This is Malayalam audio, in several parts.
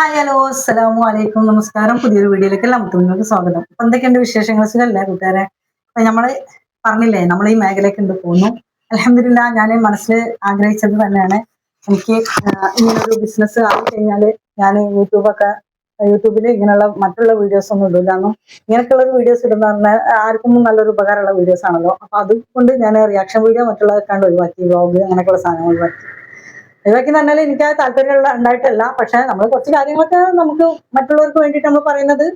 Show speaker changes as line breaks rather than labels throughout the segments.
ഹായ് ഹലോ അസ്സലാമു അലൈക്കും. നമസ്കാരം. പുതിയൊരു വീഡിയോയിലേക്ക് എല്ലാം നിങ്ങൾക്ക് സ്വാഗതം. അപ്പൊ എന്തൊക്കെയുണ്ട് വിശേഷങ്ങൾ? സുഖമല്ലേ കൂട്ടുകാരെ? അപ്പൊ നമ്മൾ പറഞ്ഞില്ലേ നമ്മൾ ഈ മേഖലയ്ക്ക് ഉണ്ട് പോകുന്നു. അലഹമില്ല ഞാൻ മനസ്സിൽ ആഗ്രഹിച്ചത് തന്നെയാണ്. എനിക്ക് ഇങ്ങനൊരു ബിസിനസ് ആയി കഴിഞ്ഞാൽ ഞാൻ യൂട്യൂബൊക്കെ യൂട്യൂബിൽ ഇങ്ങനെയുള്ള മറ്റുള്ള വീഡിയോസ് ഒന്നും ഇടില്ല എന്നും ഇങ്ങനെയൊക്കെയുള്ള ഒരു വീഡിയോസ് ഇടുന്ന പറഞ്ഞാൽ ആർക്കും നല്ലൊരു ഉപകാരമുള്ള വീഡിയോസ് ആണല്ലോ. അപ്പൊ അതുകൊണ്ട് ഞാൻ റിയാക്ഷൻ വീഡിയോ മറ്റുള്ളതൊക്കെ ഒഴിവാക്കി വ്ളോഗ് അങ്ങനെയൊക്കെയുള്ള സാധനങ്ങൾ ഒഴിവാക്കി. ഒഴിവാക്കി പറഞ്ഞാൽ എനിക്ക് ആ താല്പര്യമുള്ള ഉണ്ടായിട്ടല്ല. പക്ഷെ നമ്മൾ കുറച്ച് കാര്യങ്ങളൊക്കെ നമുക്ക് മറ്റുള്ളവർക്ക് വേണ്ടിയിട്ട് നമ്മൾ പറയുന്നത്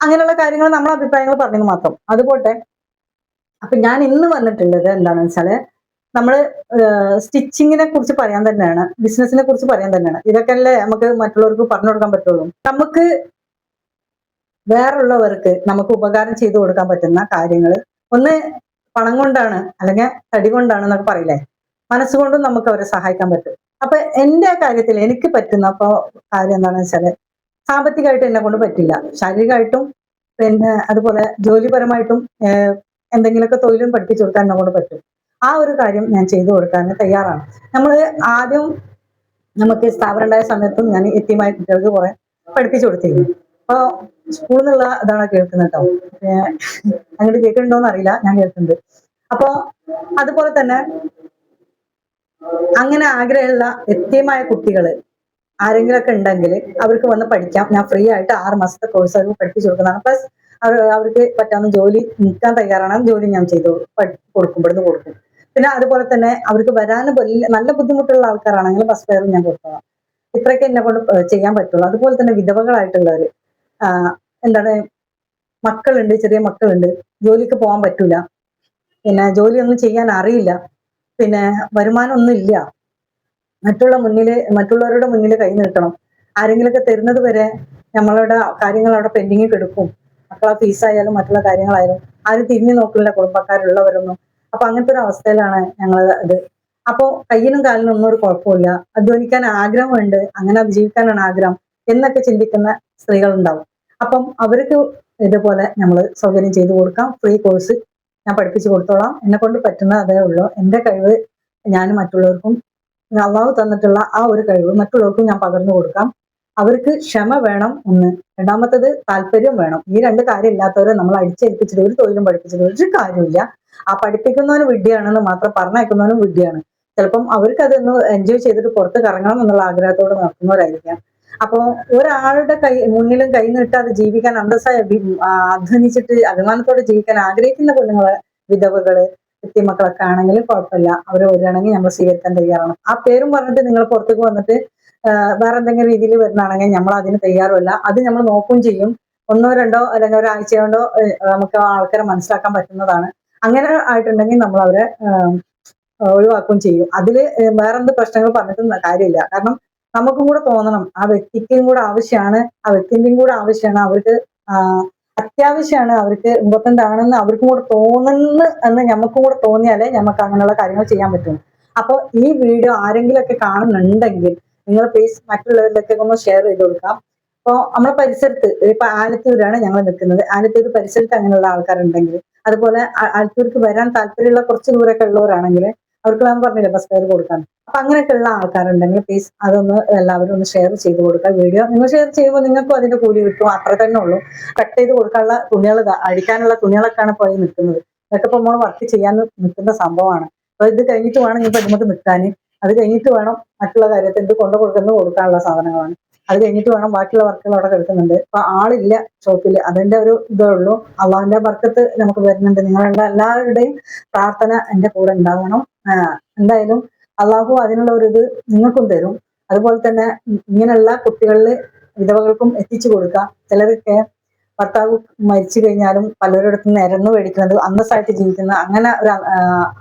അങ്ങനെയുള്ള കാര്യങ്ങൾ നമ്മളെ അഭിപ്രായങ്ങൾ പറഞ്ഞത് മാത്രം. അതുപോട്ടെ. അപ്പൊ ഞാൻ ഇന്ന് വന്നിട്ടുള്ളത് എന്താണെന്ന് വെച്ചാൽ നമ്മൾ സ്റ്റിച്ചിങ്ങിനെ കുറിച്ച് പറയാൻ തന്നെയാണ് ബിസിനസിനെ കുറിച്ച് പറയാൻ തന്നെയാണ്. ഇതൊക്കെ അല്ലേ നമുക്ക് മറ്റുള്ളവർക്ക് പറഞ്ഞു കൊടുക്കാൻ പറ്റുള്ളൂ. നമുക്ക് വേറുള്ളവർക്ക് നമുക്ക് ഉപകാരം ചെയ്തു കൊടുക്കാൻ പറ്റുന്ന കാര്യങ്ങൾ ഒന്ന് പണം കൊണ്ടാണ് അല്ലെങ്കിൽ തടി കൊണ്ടാണ് എന്നൊക്കെ പറയില്ലേ? മനസ്സുകൊണ്ടും നമുക്ക് അവരെ സഹായിക്കാൻ പറ്റും. അപ്പൊ എന്റെ കാര്യത്തിൽ എനിക്ക് പറ്റുന്ന അപ്പോ കാര്യം എന്താണെന്ന് വെച്ചാൽ സാമ്പത്തികമായിട്ട് എന്നെ കൊണ്ട് പറ്റില്ല. ശാരീരികമായിട്ടും പിന്നെ അതുപോലെ ജോലിപരമായിട്ടും എന്തെങ്കിലുമൊക്കെ തൊഴിലും പഠിപ്പിച്ചു കൊടുക്കാൻ എന്നെ കൊണ്ട് പറ്റും. ആ ഒരു കാര്യം ഞാൻ ചെയ്തു കൊടുക്കാൻ തയ്യാറാണ്. നമ്മൾ ആദ്യം നമുക്ക് സ്ഥാപനം ഉണ്ടായ സമയത്തും ഞാൻ എത്തിയമായ കുട്ടികൾക്ക് കുറെ പഠിപ്പിച്ചു കൊടുത്തിരുന്നു. അപ്പൊ സ്കൂളിൽ നിന്നുള്ള ഇതാണ് കേൾക്കുന്നത് കേട്ടോ. അങ്ങോട്ട് കേൾക്കുന്നുണ്ടോന്ന് അറിയില്ല. ഞാൻ കേൾക്കുന്നുണ്ട്. അപ്പോ അതുപോലെ തന്നെ അങ്ങനെ ആഗ്രഹമുള്ള എത്തിയമായ കുട്ടികൾ ആരെങ്കിലുമൊക്കെ ഉണ്ടെങ്കിൽ അവർക്ക് വന്ന് പഠിക്കാം. ഞാൻ ഫ്രീ ആയിട്ട് ആറ് മാസത്തെ കോഴ്സ് അവർക്ക് പഠിപ്പിച്ചു കൊടുക്കുന്നതാണ്. പ്ലസ് അവർ അവർക്ക് പറ്റാവുന്ന ജോലി നിൽക്കാൻ തയ്യാറാണ്. ജോലി ഞാൻ ചെയ്തു കൊടുക്കും. ഇവിടുന്ന് കൊടുക്കും. പിന്നെ അതുപോലെ തന്നെ അവർക്ക് വരാൻ നല്ല ബുദ്ധിമുട്ടുള്ള ആൾക്കാരാണെങ്കിൽ ബസ് ഫെയറും ഞാൻ കൊടുക്കണം ഇത്രയൊക്കെ എന്നെ കൊണ്ട് ചെയ്യാൻ പറ്റുള്ളൂ. അതുപോലെ തന്നെ വിധവകളായിട്ടുള്ളവര് ആഹ് എന്താണ് മക്കളുണ്ട് ചെറിയ മക്കളുണ്ട്. ജോലിക്ക് പോകാൻ പറ്റൂല. പിന്നെ ജോലിയൊന്നും ചെയ്യാൻ അറിയില്ല. പിന്നെ വരുമാനം ഒന്നും ഇല്ല മറ്റുള്ള മുന്നിൽ മറ്റുള്ളവരുടെ മുന്നിൽ കൈ നീട്ടണം. ആരെങ്കിലുമൊക്കെ തരുന്നത് വരെ നമ്മളുടെ കാര്യങ്ങൾ അവിടെ പെൻഡിങ്ങിൽ കിടക്കും. മക്കളെ ഫീസായാലും മറ്റുള്ള കാര്യങ്ങളായാലും ആരും തിരിഞ്ഞു നോക്കില്ല കുടുംബക്കാരുള്ളവരൊന്നും. അപ്പൊ അങ്ങനത്തെ ഒരു അവസ്ഥയിലാണ് ഞങ്ങൾ ഇത് അപ്പോ കയ്യിനും കാലിനും ഒന്നും ഒരു കുഴപ്പമില്ല. അധ്വാനിക്കാൻ ആഗ്രഹമുണ്ട്. അങ്ങനെ ജീവിക്കാനാണ് ആഗ്രഹം എന്നൊക്കെ ചിന്തിക്കുന്ന സ്ത്രീകൾ ഉണ്ടാവും അപ്പം അവർക്ക് ഇതുപോലെ നമ്മൾ സൗകര്യം ചെയ്തു കൊടുക്കാം. ഫ്രീ കോഴ്സ് ഞാൻ പഠിപ്പിച്ചു കൊടുത്തോളാം. എന്നെ കൊണ്ട് പറ്റുന്ന അതേ ഉള്ളൂ. എന്റെ കഴിവ് ഞാൻ മറ്റുള്ളവർക്കും അള്ളാഹു തന്നിട്ടുള്ള ആ ഒരു കഴിവ് മറ്റുള്ളവർക്കും ഞാൻ പകർന്നു കൊടുക്കാം. അവർക്ക് ക്ഷമ വേണം ഒന്ന്. രണ്ടാമത്തത് താല്പര്യം വേണം. ഈ രണ്ട് കാര്യം ഇല്ലാത്തവരെ നമ്മൾ അടിച്ചേൽപ്പിച്ചിട്ട് ഒരു തൊഴിലും പഠിപ്പിച്ചിട്ട് ഒരു കാര്യമില്ല. ആ പഠിപ്പിക്കുന്നവന് വിഡ്ഢിയാണെന്ന് മാത്രം പറഞ്ഞയക്കുന്നവനും വിഡ്ഢിയാണ്. ചിലപ്പം അവർക്ക് അതൊന്ന് എൻജോയ് ചെയ്തിട്ട് പുറത്ത് കറങ്ങണം എന്നുള്ള ആഗ്രഹത്തോടെ നടത്തുന്നവരായിരിക്കാം അപ്പോ ഒരാളുടെ കൈ മുന്നിലും കൈ നീട്ടാതെ ജീവിക്കാൻ അന്തസ്സായി അധ്വാനിച്ചിട്ട് അഭിമാനത്തോടെ ജീവിക്കാൻ ആഗ്രഹിക്കുന്ന പെണ്ണുങ്ങൾ വിധവകൾ എത്തിമക്കളൊക്കെ ആണെങ്കിൽ കുഴപ്പമില്ല. അവർ വരികയാണെങ്കിൽ നമ്മൾ സ്വീകരിക്കാൻ തയ്യാറാണ്. ആ പേരും പറഞ്ഞിട്ട് നിങ്ങൾ പുറത്തേക്ക് വന്നിട്ട് വേറെ എന്തെങ്കിലും രീതിയിൽ വരുന്നതാണെങ്കിൽ നമ്മൾ അതിന് തയ്യാറുമല്ല. അത് നമ്മൾ നോക്കുകയും ചെയ്യും. ഒന്നോ രണ്ടോ അല്ലെങ്കിൽ ഒരാഴ്ച കൊണ്ടോ നമുക്ക് ആൾക്കാരെ മനസ്സിലാക്കാൻ പറ്റുന്നതാണ്. അങ്ങനെ ആയിട്ടുണ്ടെങ്കിൽ നമ്മൾ അവരെ ഒഴിവാക്കുകയും ചെയ്യും. അതിൽ വേറെന്ത് പ്രശ്നങ്ങൾ പറഞ്ഞിട്ടും കാര്യമില്ല. കാരണം നമുക്കും കൂടെ തോന്നണം. ആ വ്യക്തിക്കും കൂടെ ആവശ്യമാണ് ആ വ്യക്തിന്റെയും കൂടെ ആവശ്യമാണ് അവർക്ക് അത്യാവശ്യമാണ് അവർക്ക് ഇമ്പോർട്ടന്റ് ആണെന്ന് അവർക്കും കൂടെ തോന്നുന്നു എന്ന് നമുക്കും കൂടെ തോന്നിയാലേ നമുക്ക് അങ്ങനെയുള്ള കാര്യങ്ങൾ ചെയ്യാൻ പറ്റും. അപ്പോൾ ഈ വീഡിയോ ആരെങ്കിലുമൊക്കെ കാണുന്നുണ്ടെങ്കിൽ നിങ്ങൾ പ്ലീസ് മറ്റുള്ളവരിലൊക്കെ ഒന്ന് ഷെയർ ചെയ്ത് കൊടുക്കാം. അപ്പോൾ നമ്മുടെ പരിസരത്ത് ഇപ്പൊ ആലത്തൂരാണ് ഞങ്ങൾ നിൽക്കുന്നത്. ആലത്തൂർ പരിസരത്ത് അങ്ങനെയുള്ള ആൾക്കാരുണ്ടെങ്കിൽ അതുപോലെ ആലത്തൂർക്ക് വരാൻ താല്പര്യമുള്ള കുറച്ച് ദൂരമൊക്കെ ഉള്ളവരാണെങ്കിൽ അവർക്ക് ഞാൻ പറഞ്ഞില്ല ബസ് ഫെയർ കൊടുക്കാൻ. അപ്പൊ അങ്ങനെയൊക്കെ ഉള്ള ആൾക്കാരുണ്ടെങ്കിൽ പ്ലീസ് അതൊന്ന് എല്ലാവരും ഒന്ന് ഷെയർ ചെയ്ത് കൊടുക്കുക വീഡിയോ നിങ്ങൾ ഷെയർ ചെയ്യുമ്പോൾ നിങ്ങൾക്കും അതിന്റെ കൂലി കിട്ടും അത്ര തന്നെ ഉള്ളൂ. കട്ട് ചെയ്ത് കൊടുക്കാനുള്ള തുണികൾ അടിക്കാനുള്ള തുണികളൊക്കെയാണ് പോയി നിൽക്കുന്നത്. ഇതൊക്കെ ഇപ്പൊ നമ്മൾ വർക്ക് ചെയ്യാൻ നിൽക്കുന്ന സംഭവമാണ്. അപ്പൊ ഇത് കഴിഞ്ഞിട്ട് വേണം ഇപ്പൊ നമുക്ക് നിൽക്കാൻ. അത് കഴിഞ്ഞിട്ട് വേണം മറ്റുള്ള കാര്യത്തിൽ ഇത് കൊണ്ടു കൊടുക്കുന്നത് കൊടുക്കാനുള്ള സാധനങ്ങളാണ്. അത് കഴിഞ്ഞിട്ട് വേണം ബാക്കിയുള്ള വർക്കുകൾ അവിടെ കിടക്കുന്നുണ്ട്. അപ്പൊ ആളില്ല ഷോപ്പിൽ അതിന്റെ ഒരു ഇതേ ഉള്ളൂ. അള്ളാഹിന്റെ വർക്കത്ത് നമുക്ക് വരുന്നുണ്ട്. നിങ്ങളുടെ എല്ലാവരുടെയും പ്രാർത്ഥന എന്റെ കൂടെ ഉണ്ടാവണം. ആഹ് എന്തായാലും അള്ളാഹു അതിനുള്ള ഒരു ഇത് നിങ്ങൾക്കും തരും. അതുപോലെ തന്നെ ഇങ്ങനെയുള്ള കുട്ടികളിൽ വിധവകൾക്കും എത്തിച്ചു കൊടുക്കുക. ചിലരൊക്കെ ഭർത്താവ് മരിച്ചു കഴിഞ്ഞാലും പലരിടത്തും നിരന്നു മേടിക്കുന്നത് അന്തസ്സായിട്ട് ജീവിക്കുന്ന അങ്ങനെ ഒരു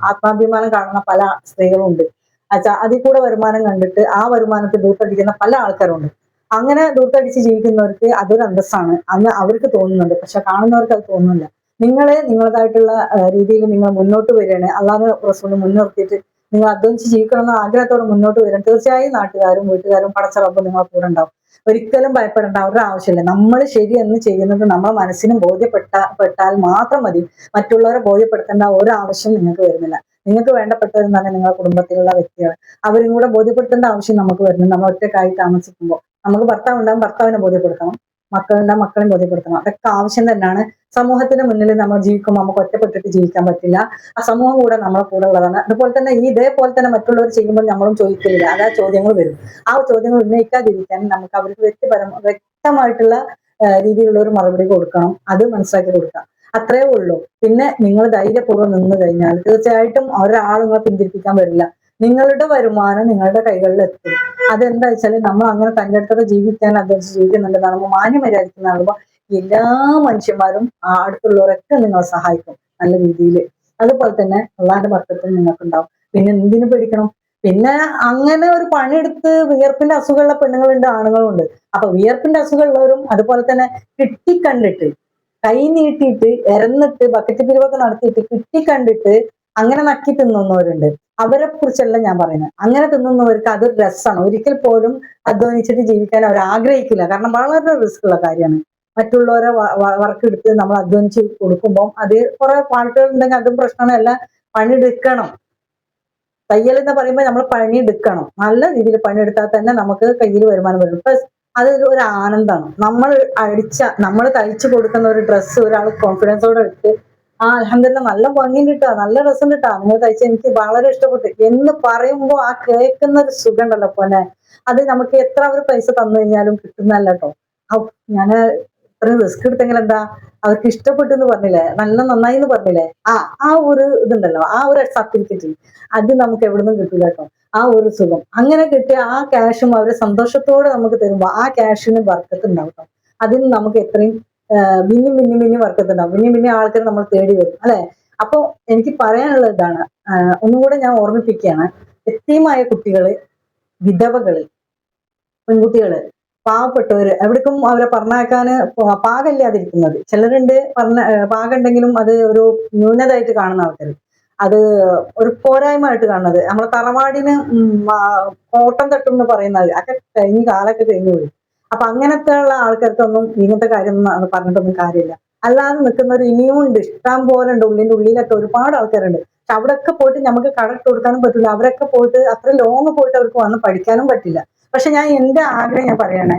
ആത്മാഭിമാനം കാണുന്ന പല സ്ത്രീകളും ഉണ്ട് അച്ഛാ അതിൽ കൂടെ വരുമാനം കണ്ടിട്ട് ആ വരുമാനത്തിൽ ദൂർത്തടിക്കുന്ന പല ആൾക്കാരുണ്ട്. അങ്ങനെ ദൂർത്തടിച്ച് ജീവിക്കുന്നവർക്ക് അതൊരു അന്തസ്സാണ്. അന്ന് അവർക്ക് തോന്നുന്നുണ്ട്. പക്ഷെ കാണുന്നവർക്ക് അത് തോന്നുന്നില്ല. നിങ്ങളെ നിങ്ങളതായിട്ടുള്ള രീതിയിൽ നിങ്ങൾ മുന്നോട്ട് വരികയാണ്. അള്ളാഹ് റസൂൽ മുൻനിർത്തിയിട്ട് നിങ്ങൾ അധ്വാനിച്ച് ജീവിക്കണം എന്ന ആഗ്രഹത്തോടെ മുന്നോട്ട് വരണം തീർച്ചയായും നാട്ടുകാരും വീട്ടുകാരും പടച്ചറപ്പും നിങ്ങളെ കൂടെ ഉണ്ടാവും. ഒരിക്കലും ഭയപ്പെടേണ്ട അവരുടെ ആവശ്യമില്ല. നമ്മൾ ശരിയെന്ന് ചെയ്യുന്നത് നമ്മളെ മനസ്സിനും ബോധ്യപ്പെട്ട പെട്ടാൽ മാത്രം മതി. മറ്റുള്ളവരെ ബോധ്യപ്പെടുത്തേണ്ട ഒരു ആവശ്യം നിങ്ങൾക്ക് വരുന്നില്ല. നിങ്ങൾക്ക് വേണ്ടപ്പെട്ടവരെന്നാണ് നിങ്ങളുടെ കുടുംബത്തിലുള്ള വ്യക്തികൾ അവരും കൂടെ ബോധ്യപ്പെടുത്തേണ്ട ആവശ്യം നമുക്ക് വരുന്നു നമ്മൾ ഒറ്റക്കായി താമസിക്കുമ്പോൾ. നമുക്ക് ഭർത്താവ് ഉണ്ടാകും ഭർത്താവിനെ ബോധ്യപ്പെടുത്തണം. മക്കളുണ്ടാകും മക്കളെ ബോധ്യപ്പെടുത്തണം. അതൊക്കെ ആവശ്യം തന്നെയാണ്. സമൂഹത്തിന് മുന്നിൽ നമ്മൾ ജീവിക്കുമ്പോൾ നമുക്ക് ഒറ്റപ്പെട്ടിട്ട് ജീവിക്കാൻ പറ്റില്ല. ആ സമൂഹം കൂടെ നമ്മളെ കൂടെ ഉള്ളതാണ്. അതുപോലെ തന്നെ ഈ ഇതേപോലെ തന്നെ മറ്റുള്ളവർ ചെയ്യുമ്പോൾ നമ്മളും ചോദിക്കില്ല അതാ ചോദ്യങ്ങൾ വരും. ആ ചോദ്യങ്ങൾ ഉന്നയിക്കാതിരിക്കാൻ നമുക്ക് അവർക്ക് വ്യക്തിപരം വ്യക്തമായിട്ടുള്ള രീതിയിലുള്ള ഒരു മറുപടി കൊടുക്കണം. അത് മനസ്സിലാക്കി കൊടുക്കാം അത്രേ ഉള്ളൂ. പിന്നെ നിങ്ങൾ ധൈര്യപൂർവം നിന്ന് കഴിഞ്ഞാൽ തീർച്ചയായിട്ടും ഒരാളുകളെ പിന്തിരിപ്പിക്കാൻ വരില്ല. നിങ്ങളുടെ വരുമാനം നിങ്ങളുടെ കൈകളിൽ എത്തും. അതെന്താ വെച്ചാൽ നമ്മൾ അങ്ങനെ തന്റെ അടുത്തൊക്കെ ജീവിക്കാൻ അദ്ദേഹം ജീവിക്കുന്നുണ്ട് നമ്മൾ മാന്യമര്യാദയ്ക്ക് നടക്കുമ്പോൾ എല്ലാ മനുഷ്യന്മാരും ആ അടുത്തുള്ളവരൊക്കെ നിങ്ങളെ സഹായിക്കും നല്ല രീതിയിൽ അതുപോലെ തന്നെ അള്ളാന്റെ ഭർത്തത്തിൽ നിങ്ങൾക്കുണ്ടാവും. പിന്നെ എന്തിനു പേടിക്കണം? പിന്നെ അങ്ങനെ ഒരു പണിയെടുത്ത് വിയർപ്പിന്റെ അസുഖമുള്ള പെണ്ണുങ്ങളുണ്ട് ആണുങ്ങളുണ്ട്. അപ്പൊ വിയർപ്പിന്റെ അസുഖമുള്ളവരും അതുപോലെ തന്നെ കിട്ടിക്കണ്ടിട്ട് കൈ നീട്ടിയിട്ട് ഇറന്നിട്ട് ബക്കറ്റ് പിരിവൊക്കെ നടത്തിയിട്ട് കിട്ടിക്കണ്ടിട്ട് അങ്ങനെ നക്കി തിന്നുന്നവരുണ്ട്. അവരെ കുറിച്ചല്ല ഞാൻ പറയുന്നത്. അങ്ങനെ തിന്നുന്നവർക്ക് അത് രസമാണ്. ഒരിക്കൽ പോലും അധ്വാനിച്ചിട്ട് ജീവിക്കാൻ അവർ ആഗ്രഹിക്കില്ല. കാരണം വളരെ റിസ്ക് ഉള്ള കാര്യമാണ്. മറ്റുള്ളവരെ വർക്ക് എടുത്ത് നമ്മൾ അധ്വാനിച്ച് കൊടുക്കുമ്പോൾ അത് കുറെ പാട്ടുകൾ ഉണ്ടെങ്കിൽ അതും പ്രശ്നമല്ല പണിയെടുക്കണം. തയ്യൽ എന്ന് പറയുമ്പോൾ നമ്മൾ പണിയെടുക്കണം. നല്ല രീതിയിൽ പണിയെടുത്താൽ തന്നെ നമുക്ക് കയ്യിൽ വരുമാനം വരും. പ്ലസ് അത് ഒരു ആനന്ദമാണ്. നമ്മൾ അടിച്ച നമ്മൾ തയ്ച്ചു കൊടുക്കുന്ന ഒരു ഡ്രസ്സ് ഒരാൾ കോൺഫിഡൻസോടെ എടുത്ത് ആ അലഹമില്ല നല്ല ഭംഗിയുണ്ട് കിട്ടുക നല്ല രസം കിട്ടുക നിങ്ങൾ തയ്ച്ച എനിക്ക് വളരെ ഇഷ്ടപ്പെട്ടു. എന്ന് പറയുമ്പോൾ ആ കേൾക്കുന്ന ഒരു സുഖം ഉണ്ടല്ലോ പോലെ അത് നമുക്ക് എത്ര ഒരു പൈസ തന്നു കഴിഞ്ഞാലും കിട്ടുന്നല്ല കേട്ടോ ഞാൻ ഇത്രയും റിസ്ക് എടുത്തെങ്കിൽ എന്താ? അവർക്ക് ഇഷ്ടപ്പെട്ടു എന്ന് പറഞ്ഞില്ലേ? നല്ല നന്നായി എന്ന് പറഞ്ഞില്ലേ? ആ ആ ഒരു ഇതുണ്ടല്ലോ. ആ ഒരു സർട്ടിഫിക്കറ്റ് അത് നമുക്ക് എവിടെ നിന്നും കിട്ടില്ല കേട്ടോ ആ ഒരു സുഖം. അങ്ങനെ കിട്ടിയ ആ ക്യാഷും അവരെ സന്തോഷത്തോടെ നമുക്ക് തരുമ്പോൾ ആ ക്യാഷിന് വർക്കത്ത് ഉണ്ടാവും അതിന് നമുക്ക് എത്രയും മിന്നി മിന്നി മിന്നി വർക്കത്ത് ഉണ്ടാവും മിന്നി മിന്നി ആൾക്കാർ നമ്മൾ തേടി വരും. അല്ലെ? അപ്പൊ എനിക്ക് പറയാനുള്ള ഇതാണ്. ഒന്നുകൂടെ ഞാൻ ഓർമ്മിപ്പിക്കുകയാണ്. എത്തിയുമായ കുട്ടികൾ വിധവകൾ പെൺകുട്ടികൾ പാവപ്പെട്ടവര് എവിടേക്കും അവരെ പറഞ്ഞേക്കാന് പാകമില്ലാതിരിക്കുന്നത് ചിലരുണ്ട് പറഞ്ഞ പാകുണ്ടെങ്കിലും അത് ഒരു ന്യൂനതയായിട്ട് കാണുന്ന ആൾക്കാർ അത് ഒരു പോരായ്മയായിട്ട് കാണുന്നത്. നമ്മളെ തറവാടിന് കോട്ടം തട്ടും എന്ന് പറയുന്നത് ഒക്കെ കഴിഞ്ഞ് കാലൊക്കെ കഴിഞ്ഞു പോയി. അപ്പൊ അങ്ങനത്തെ ഉള്ള ആൾക്കാർക്കൊന്നും ഇങ്ങനത്തെ കാര്യം പറഞ്ഞിട്ടൊന്നും കാര്യമില്ല. അല്ലാതെ നിൽക്കുന്നവർ ഇനിയും ഉണ്ട്. ഇഷ്ടം പോലെ ഉണ്ട്. ഉള്ളിന്റെ ഉള്ളിലൊക്കെ ഒരുപാട് ആൾക്കാരുണ്ട്. പക്ഷെ അവിടെയൊക്കെ പോയിട്ട് നമുക്ക് കടട്ട് കൊടുക്കാനും പറ്റില്ല അവരൊക്കെ പോയിട്ട് അത്ര ലോങ് പോയിട്ട് അവർക്ക് വന്ന് പഠിക്കാനും പറ്റില്ല. പക്ഷെ ഞാൻ എന്റെ ആഗ്രഹം ഞാൻ പറയണേ.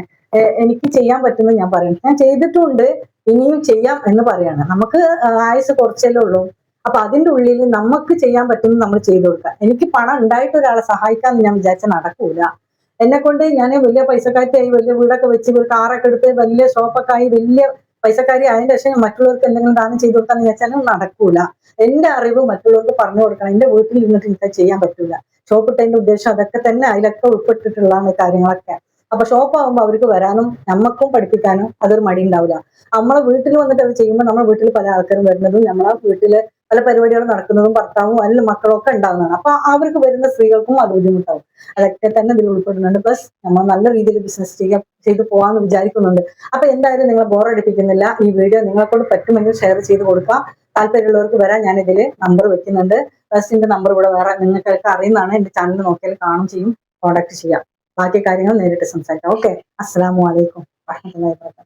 എനിക്ക് ചെയ്യാൻ പറ്റുന്നത് ഞാൻ പറയണം. ഞാൻ ചെയ്തിട്ടുണ്ട് ഇനിയും ചെയ്യാം എന്ന് പറയാണ്. നമുക്ക് ആയുസ് കുറച്ചല്ലേ ഉള്ളൂ. അപ്പൊ അതിന്റെ ഉള്ളിൽ നമുക്ക് ചെയ്യാൻ പറ്റുന്നത് നമ്മൾ ചെയ്തു കൊടുക്കുക. എനിക്ക് പണം ഉണ്ടായിട്ട് ഒരാളെ സഹായിക്കാമെന്ന് ഞാൻ വിചാരിച്ച നടക്കൂല. എന്നെ കൊണ്ട് ഞാൻ വലിയ പൈസക്കാരിയായി വലിയ വീടൊക്കെ വെച്ച് കാറൊക്കെ എടുത്ത് വലിയ ഷോപ്പൊക്കെ ആയി വലിയ പൈസക്കാരി അതിന്റെ ശേഷം മറ്റുള്ളവർക്ക് എന്തെങ്കിലും ദാനം ചെയ്തു കൊടുക്കാന്ന് വിചാരിച്ചാലും നടക്കൂല. എന്റെ അറിവ് മറ്റുള്ളവർക്ക് പറഞ്ഞു കൊടുക്കണം. എന്റെ വീട്ടിൽ ഇരുന്നിട്ട് എനിക്ക് ചെയ്യാൻ പറ്റൂല. ഷോപ്പ് ഇട്ടതിന്റെ ഉദ്ദേശം അതൊക്കെ തന്നെ അതിലൊക്കെ ഉൾപ്പെട്ടിട്ടുള്ളതാണ് കാര്യങ്ങളൊക്കെ. അപ്പൊ ഷോപ്പ് ആകുമ്പോൾ അവർക്ക് വരാനും നമുക്കും പഠിപ്പിക്കാനും അതൊരു മടി ഉണ്ടാവില്ല. നമ്മളെ വീട്ടിൽ വന്നിട്ട് അത് ചെയ്യുമ്പോൾ നമ്മളെ വീട്ടിൽ പല ആൾക്കാരും വരുന്നതും നമ്മളെ വീട്ടിൽ പല പരിപാടികളും നടക്കുന്നതും ഭർത്താവും അല്ലെങ്കിൽ മക്കളും ഒക്കെ ഉണ്ടാകുന്നതാണ് അപ്പൊ അവർക്ക് വരുന്ന സ്ത്രീകൾക്കും അത് ബുദ്ധിമുട്ടാവും. അതൊക്കെ തന്നെ ഇതിൽ ഉൾപ്പെടുന്നുണ്ട്. ബസ് നമ്മൾ നല്ല രീതിയിൽ ബിസിനസ് ചെയ്യാൻ ചെയ്തു പോകാമെന്ന് വിചാരിക്കുന്നുണ്ട്. അപ്പൊ എന്തായാലും നിങ്ങൾ ബോറടിപ്പിക്കുന്നില്ല ഈ വീഡിയോ നിങ്ങളെ കൊണ്ട് പറ്റുമെങ്കിൽ ഷെയർ ചെയ്ത് കൊടുക്കുക. താല്പര്യമുള്ളവർക്ക് വരാൻ ഞാൻ ഇതിൽ നമ്പർ വെക്കുന്നുണ്ട് ബസ്സിന്റെ നമ്പർ ഇവിടെ വേറെ നിങ്ങൾക്കൊക്കെ അറിയുന്നതാണ്. എന്റെ ചാനൽ നോക്കിയാൽ കാണും ചെയ്യും കോൺടാക്ട് ചെയ്യാം. ബാക്കി കാര്യങ്ങൾ നേരിട്ട് സംസാരിക്കാം. ഓക്കെ അസ്സാം വലൈക്കും വാഹമത്തല്ലാ